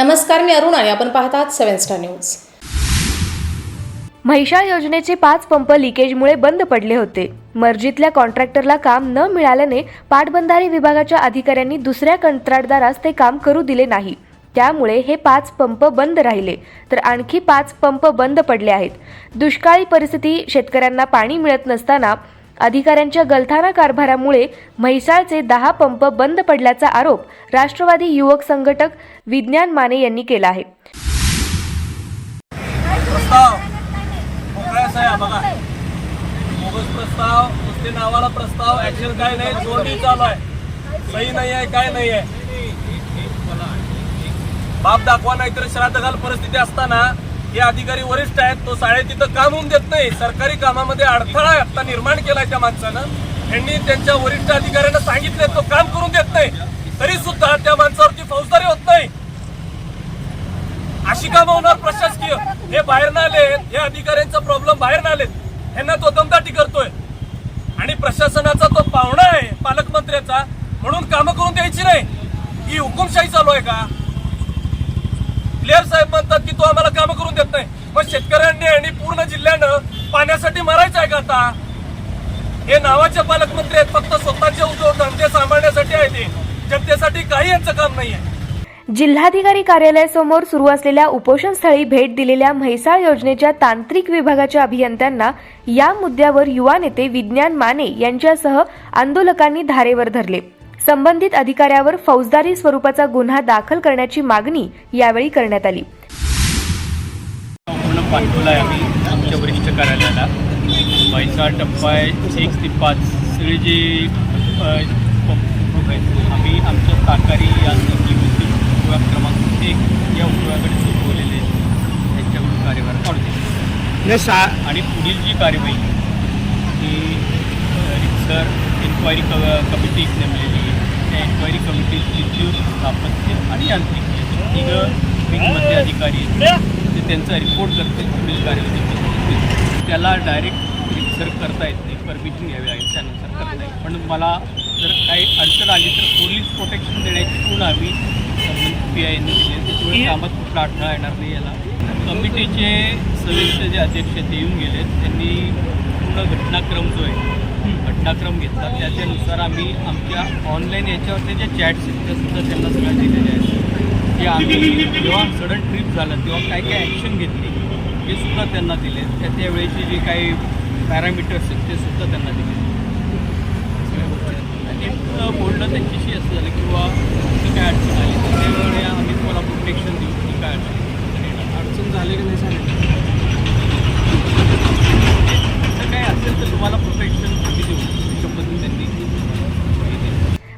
नमस्कार मी अरुण आणि आपण पाहतात सेव्हन स्टार न्यूज. म्हैसाळ योजनेचे पाच पंप लिकेजमुळे बंद पडले होते. मर्जीतल्या कॉन्ट्रॅक्टरला काम न मिळाल्याने पाटबंधारे विभागाच्या अधिकाऱ्यांनी दुसऱ्या कंत्राटदारास ते काम करू दिले नाही. त्यामुळे हे पाच पंप बंद राहिले. तर आणखी पाच पंप बंद पडले आहेत. दुष्काळी परिस्थिती शेतकऱ्यांना पाणी मिळत नसताना अधिकाऱ्यांच्या गलथाना कारभारामुळे म्हैसाळचे दहा पंप बंद पडल्याचा आरोप राष्ट्रवादी युवक संघटक विज्ञान माने यांनी केला आहे. प्रस्ताव. नुसते नावाला प्रस्ताव ऍक्शन काय नाही जोडणी चालू आहे. सही नाही आहे काय नाही आहे. बाप दाखवा नाहीतर श्राद्ध घाल परिस्थिती असताना हे अधिकारी वरिष्ठ आहेत तो शाळेत तिथं काम होऊन देत नाही. सरकारी कामामध्ये अडथळा आता निर्माण केलाय त्या माणसानं. त्यांनी त्यांच्या वरिष्ठ अधिकाऱ्यांना सांगितले तो काम करून देत नाही. तरी सुद्धा त्या माणसावरती फौजदारी होत नाही. अशी कामं होणार प्रशासकीय. हे बाहेर ना आले हे अधिकाऱ्यांचा प्रॉब्लेम बाहेर ना आलेत यांना तो दमदाटी करतोय. आणि प्रशासनाचा तो पाहुणा आहे पालकमंत्र्याचा म्हणून कामं करून द्यायची नाही. ही हुकुमशाही चालू आहे का? लेर साहेब म्हणतात की तो आम्हाला कामं करून देत नाही. मग शेतकऱ्यांनी आणि पूर्ण जिल्ह्यानं पाण्यासाठी मरायचं आहे का आता? हे नावाचे पालकमंत्री आहेत फक्त स्वतःचे उद्योग धंदे सांभाळण्यासाठी आहे ते. जनतेसाठी काही यांचं काम नाही आहे जिल्हाधिकारी कार्यालयासमोर सुरू असलेल्या उपोषणस्थळी भेट दिलेल्या म्हैसाळ योजनेच्या तांत्रिक विभागाच्या अभियंत्यांना या मुद्द्यावर युवा नेते विज्ञान माने यांच्यासह आंदोलकांनी धारेवर धरले. संबंधित अधिकाऱ्यावर फौजदारी स्वरूपाचा गुन्हा दाखल करण्याची मागणी यावेळी करण्यात आली. पाठवला आहे आम्ही आमच्या वरिष्ठ कार्यालयाला. पैसा टप्पा आहे एक ते पाच सगळे जे आम्ही आमच्या विद्युत उपयोग क्रमांक एक या उपयोगाकडे त्यांच्याकडून कार्यभार काढते आणि पुढील जी कार्यवाही ही अ, रितसर इन्क्वायरी क कमिटी नेमलेली आहे त्या इन्क्वायरी कमिटीची उद्योग स्थापत्य आणि यांत्रिकी तिघं विंगमध्ये अधिकारी आहेत. ते त्यांचा रिपोर्ट करतील पुढील कार्यवाही. त्याला डायरेक्ट रितसर करता येत नाही परमिशन घ्यावी लागेल त्यानुसार करता येईल पण मला जर काही अडचण आली तर पोलीस प्रोटेक्शन देण्याची पूर्ण आम्ही पी आयने दिली आहे. त्याच्यामुळे कामात कुठला अडथळा येणार नाही याला कमिटीचे सदस्य जे अध्यक्ष ते येऊन गेले त्यांनी पूर्ण घटनाक्रम जो आहे घटनाक्रम घेतला. त्याच्यानुसार आम्ही आमच्या ऑनलाईन याच्यावरती जे चॅट्स आहेत त्या सुद्धा त्यांना सगळ्या दिलेल्या आहेत. की आम्ही जेव्हा सडन ट्रिप झालं तेव्हा काय काय ॲक्शन घेतली हे सुद्धा त्यांना दिले. त्या त्यावेळेचे जे काही पॅरामीटर्स आहेत ते सुद्धा त्यांना दिले सगळ्या गोष्टी आणि नेमकं बोलणं त्यांच्याशी असं झालं किंवा ती काय अडचण आली तर त्यावेळी आम्ही तुम्हाला प्रोटेक्शन देऊ ती काय अडचण अडचण झाली की नाही सांगितलं असं काय असेल तर तुम्हाला प्रोटेक्शन आम्ही देऊ. अशा पद्धतीने त्यांनी.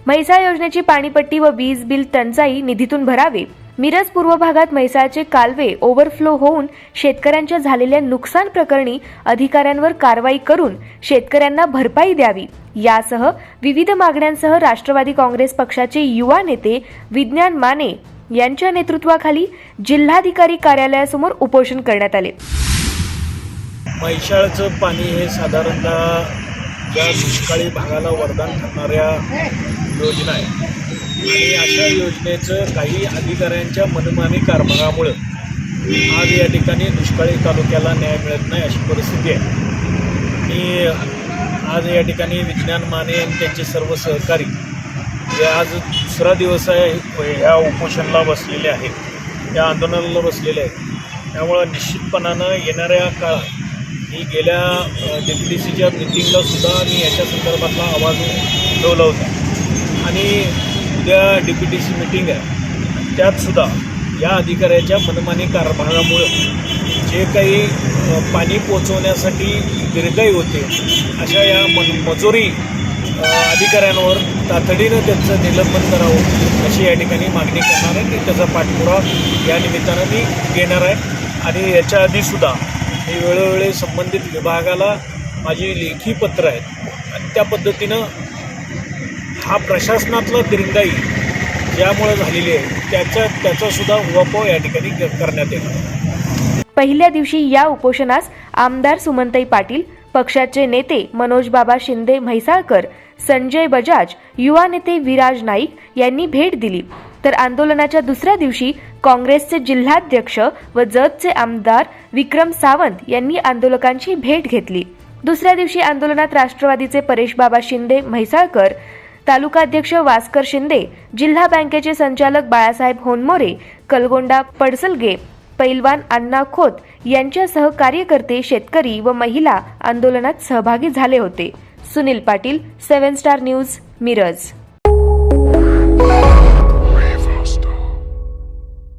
म्हैसाळ योजनेची पाणीपट्टी व वीज बिल टंचाई निधीतून भरावे. मिरज पूर्व भागात म्हैसाळचे कालवे ओव्हरफ्लो होऊन शेतकऱ्यांच्या झालेल्या नुकसान प्रकरणी अधिकाऱ्यांवर कारवाई करून शेतकऱ्यांना भरपाई द्यावी. यासह विविध मागण्यांसह राष्ट्रवादी काँग्रेस पक्षाचे युवा नेते विज्ञान माने यांच्या नेतृत्वाखाली जिल्हाधिकारी कार्यालयासमोर उपोषण करण्यात आले. म्हैसाळचं पाणी हे साधारणतः या दुष्काळी भागाला वरदान ठरणाऱ्या योजना आहे आणि अशा योजनेचं काही अधिकाऱ्यांच्या मनमानी कारभारामुळं आज या ठिकाणी दुष्काळी तालुक्याला न्याय मिळत नाही अशी परिस्थिती आहे. आणि आज या ठिकाणी विज्ञान माने आणि त्यांचे सर्व सहकारी जे आज दुसरा दिवस आहे ह्या उपोषणाला बसलेले आहेत. या आंदोलनाला बसलेले आहेत. त्यामुळं निश्चितपणानं येणाऱ्या काळात मी गेल्या डी पी डी सीच्या मिटिंगला सुद्धा मी याच्या संदर्भातला आवाज उठवला होता. आणि उद्या D P T C meeting आहे त्यातसुद्धा या अधिकाऱ्याच्या मनमानी कारभारामुळं जे काही पाणी पोचवण्यासाठी दीर्घाई होते अशा या मन मजुरी अधिकाऱ्यांवर तातडीनं त्यांचं निलंबन करावं अशी या ठिकाणी मागणी करणार आहे. आणि त्याचा पाठपुरावा या निमित्तानं मी घेणार आहे. आणि याच्या आधीसुद्धा हे वेळोवेळी संबंधित विभागाला माझी लेखी पत्र आहेत. आणि त्या पद्धतीनं हा प्रशासनातला दिरंगाई ज्यामुळे झालेली आहे त्याच्या त्याचासुद्धा उहापोह या ठिकाणी करण्यात येणार पहिल्या दिवशी या उपोषणास आमदार सुमंताई पाटील पक्षाचे नेते मनोज बाबा शिंदे म्हैसाळकर संजय बजाज युवा नेते विराज नाईक यांनी भेट दिली. तर आंदोलनाच्या दुसऱ्या दिवशी काँग्रेसचे जिल्हाध्यक्ष व जतचे आमदार विक्रम सावंत यांनी आंदोलकांची भेट घेतली. दुसऱ्या दिवशी आंदोलनात राष्ट्रवादीचे परेश बाबा शिंदे म्हैसाळकर तालुकाध्यक्ष वास्कर शिंदे जिल्हा बँकेचे संचालक बाळासाहेब होनमोरे कलगोंडा पडसलगे पैलवान अण्णा खोत यांच्यासह कार्यकर्ते शेतकरी व महिला आंदोलनात सहभागी झाले होते. Sunil Patil seven star news Miraj.